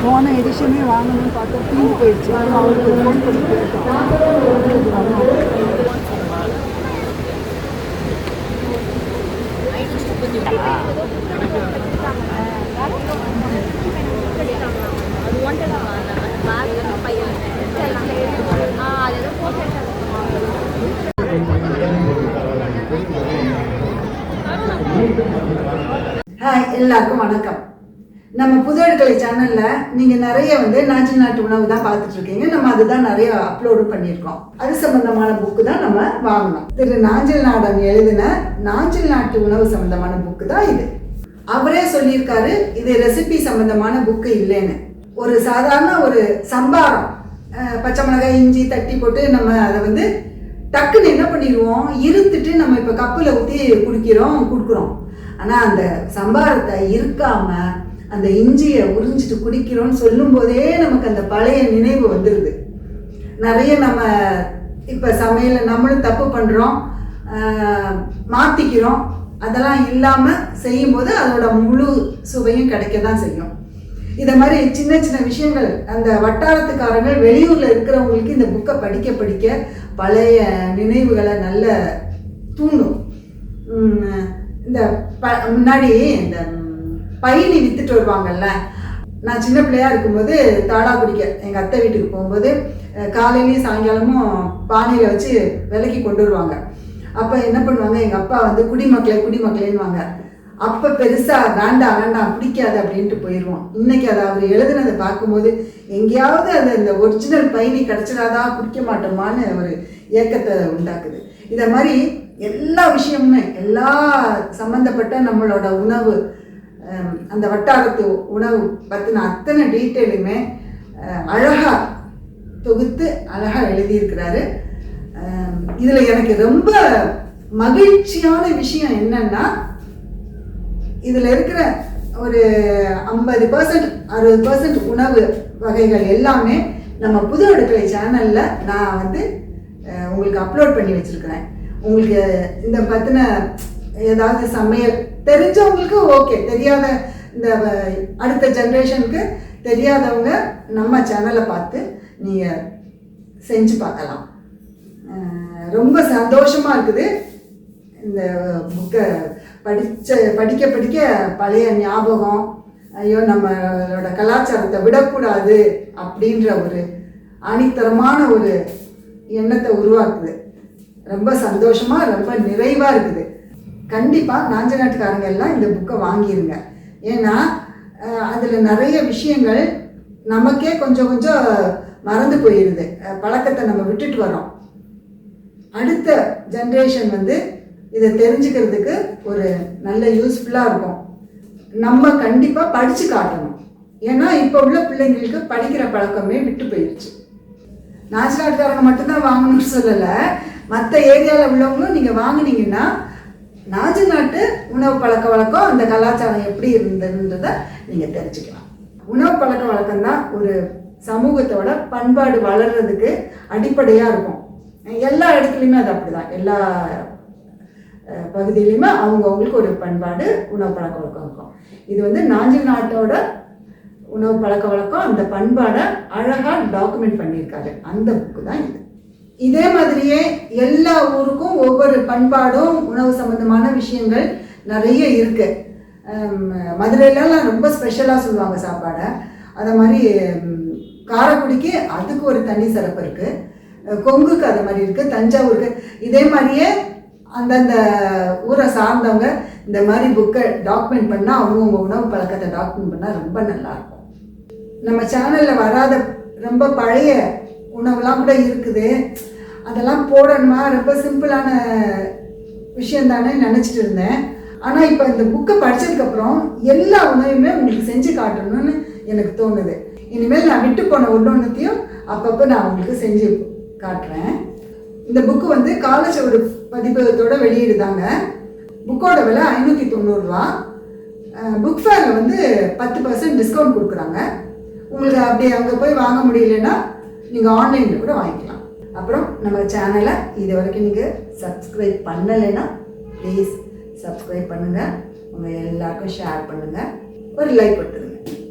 போன எடிஷனே வாங்கணும்னு பார்த்தா தீர்ந்து போயிடுச்சு. அவருக்கு ஃபோன் பண்ணி கேட்டோம் அது ஒன்ட்டு தான் பையன் ஆ அது ஏதோ போட்டு ஹாய் எல்லாருக்கும் வணக்கம். நம்ம புது அடுக்கலை சேனலில் நீங்கள் நிறைய வந்து நாட்டு நாட்டு உணவு தான் பார்த்துட்டு இருக்கீங்க நம்ம அதுதான் நிறைய அப்லோடு பண்ணியிருக்கோம். அது சம்பந்தமான புக்கு தான் நம்ம வாங்கணும் திரு நாஞ்சில் நாடன் எழுதின நாஞ்சில் நாட்டு உணவு சம்பந்தமான புக்கு தான் இது. அவரே சொல்லியிருக்காரு இது ரெசிபி சம்பந்தமான புக்கு இல்லைன்னு. ஒரு சாதாரண ஒரு சம்பாரம் பச்சை மிளகாய் இஞ்சி தட்டி போட்டு நம்ம அதை வந்து டக்குன்னு என்ன பண்ணிடுவோம்? இருத்துட்டு நம்ம இப்போ கப்பில் ஊற்றி குடிக்கிறோம் கொடுக்குறோம். ஆனால் அந்த சம்பாரத்தை இருக்காம அந்த இஞ்சியை உறிஞ்சிட்டு குடிக்கிறோம்னு சொல்லும்போதே நமக்கு அந்த பழைய நினைவு வந்துடுது நிறைய நம்ம இப்போ சமையல நம்மளும் தப்பு பண்ணுறோம் மாற்றிக்கிறோம் அதெல்லாம் இல்லாமல் செய்யும்போது அதோட முழு சுவையும் கிடைக்க தான் செய்யும். இதை மாதிரி சின்ன சின்ன விஷயங்கள் அந்த வட்டாரத்துக்காரங்க வெளியூரில் இருக்கிறவங்களுக்கு இந்த புக்கை படிக்க படிக்க பழைய நினைவுகளை நல்ல தூண்டும். இந்த ப முன்னாடி இந்த ம், வித்துட்டு வருவாங்கல்ல. நான் சின்ன பிள்ளையா இருக்கும்போது தாடா குடிக்க. எங்கள் அத்தை வீட்டுக்கு போகும்போது காலையிலையும் சாயங்காலமும் பானையில் வச்சு விலைக்கு கொண்டு வருவாங்க. அப்போ என்ன பண்ணுவாங்க? எங்கள் அப்பா வந்து குடிமக்களே குடிமக்களேன்னுவாங்க. அப்போ பெருசாக வேண்டாம் வேண்டாம் பிடிக்காது அப்படின்ட்டு போயிடுவோம் இன்னைக்கு அதை அவர் எழுதுனதை பார்க்கும்போது எங்கேயாவது அது அந்த ஒரிஜினல் பயணி கிடச்சிடாதான் குடிக்க மாட்டோமான்னு ஒரு ஏக்கத்தை உண்டாக்குது. இதை மாதிரி எல்லா விஷயமுமே எல்லா சம்மந்தப்பட்ட நம்மளோட உணவு அந்த வட்டாரத்து உணவு பற்றின அத்தனை டீட்டெயிலுமே அழகாக தொகுத்து அழகாக எழுதியிருக்கிறாரு. இதில் எனக்கு ரொம்ப மகிழ்ச்சியான விஷயம் என்னன்னா இதில் இருக்கிற ஒரு ஐம்பது பர்சன்ட் அறுபது பர்சன்ட் உணவு வகைகள் எல்லாமே நம்ம புது அடுக்கலை சேனலில் நான் வந்து உங்களுக்கு அப்லோட் பண்ணி வச்சுருக்கிறேன். உங்களுக்கு இந்த பத்தின ஏதாவது சமையல் தெரிஞ்சவங்களுக்கு ஓகே தெரியாத இந்த அடுத்த ஜென்ரேஷனுக்கு தெரியாதவங்க நம்ம சேனலை பார்த்து நீங்கள் செஞ்சு பார்க்கலாம். ரொம்ப சந்தோஷமாக இருக்குது. இந்த புக்கை படித்த படிக்க படிக்க பழைய ஞாபகம் ஐயோ நம்மளோட கலாச்சாரத்தை விடக்கூடாது அப்படின்ற ஒரு அணித்தரமான ஒரு எண்ணத்தை உருவாக்குது. ரொம்ப சந்தோஷமாக ரொம்ப நிறைவாக இருக்குது. கண்டிப்பாக நாஞ்ச நாட்டுக்காரங்க எல்லாம் இந்த புக்கை வாங்கிடுங்க ஏன்னா அதில் நிறைய விஷயங்கள் நமக்கே கொஞ்சம் கொஞ்சம் மறந்து போயிடுது பழக்கத்தை நம்ம விட்டுட்டு வரோம் அடுத்த ஜென்ரேஷன் வந்து இதை தெரிஞ்சுக்கிறதுக்கு ஒரு நல்ல யூஸ்ஃபுல்லாக இருக்கும். நம்ம கண்டிப்பாக படித்து காட்டணும். ஏன்னா இப்போ உள்ள பிள்ளைங்களுக்கு படிக்கிற பழக்கமே விட்டு போயிடுச்சு நாச்சுநாட்டுக்காரங்க மட்டும்தான் வாங்கணும்னு சொல்லலை. மற்ற ஏரியாவில் உள்ளவங்களும் நீங்கள் வாங்குனீங்கன்னா நாஜு நாட்டு உணவு பழக்க வழக்கம் அந்த கலாச்சாரம் எப்படி இருந்ததுன்றதை நீங்கள் தெரிஞ்சுக்கலாம். உணவு பழக்க வழக்கம் தான் ஒரு சமூகத்தோட பண்பாடு வளர்றதுக்கு அடிப்படையாக இருக்கும். எல்லா இடத்துலையுமே அது அப்படிதான். எல்லா பகுதியிலையுமே அவங்கவுங்களுக்கு ஒரு பண்பாடு உணவு பழக்க வழக்கம் இருக்கும். இது வந்து நாஞ்சில் நாட்டோட உணவு பழக்க வழக்கம் அந்த பண்பாடை அழகாக டாக்குமெண்ட் பண்ணியிருக்காரு. அந்த புக்கு தான் இது. இதே மாதிரியே எல்லா ஊருக்கும் ஒவ்வொரு பண்பாடும் உணவு சம்பந்தமான விஷயங்கள் நிறைய இருக்கு. மதுரையிலலாம் ரொம்ப ஸ்பெஷலாக சொல்லுவாங்க சாப்பாடை. அதை மாதிரி காரைக்குடிக்கு அதுக்கு ஒரு தனி சிறப்பு இருக்கு. கொங்குக்கு அது மாதிரி இருக்கு தஞ்சாவூருக்கு. இதே மாதிரியே அந்தந்த ஊரை சார்ந்தவங்க இந்த மாதிரி புக்கை டாக்குமெண்ட் பண்ணால் அவங்கவுங்க உணவு பழக்கத்தை டாக்குமெண்ட் பண்ணால் ரொம்ப நல்லா இருக்கும். நம்ம சேனலில் வராத ரொம்ப பழைய உணவுலாம் கூட இருக்குது. அதெல்லாம் போடணுமா? ரொம்ப சிம்பிளான விஷயம் தானே நினச்சிட்டு இருந்தேன். ஆனால் இப்போ இந்த புக்கை படித்ததுக்கப்புறம் எல்லா உணவுமே உங்களுக்கு செஞ்சு காட்டணும்னு எனக்கு தோணுது. இனிமேல் நான் விட்டு போன ஒன்று ஒன்றுத்தையும் அப்பப்போ நான் உங்களுக்கு செஞ்சு காட்டுறேன். இந்த புக்கு வந்து காலச்சுவடு பதிப்பகத்தோட வெளியிடுதாங்க. புக்கோட விலை ஐநூற்றி தொண்ணூறுரூவா புக் ஃபேரில் வந்து பத்து பர்சன்ட் டிஸ்கவுண்ட் கொடுக்குறாங்க. உங்களுக்கு அப்படி அங்கே போய் வாங்க முடியலன்னா நீங்கள் ஆன்லைனில் கூட வாங்கிக்கலாம். அப்புறம் நம்ம சேனலை இது வரைக்கும் நீங்கள் சப்ஸ்கிரைப் பண்ணலைன்னா ப்ளீஸ் சப்ஸ்கிரைப் பண்ணுங்கள் உங்கள் எல்லாருக்கும் ஷேர் பண்ணுங்கள் ஒரு லைக் கொடுத்துருங்க.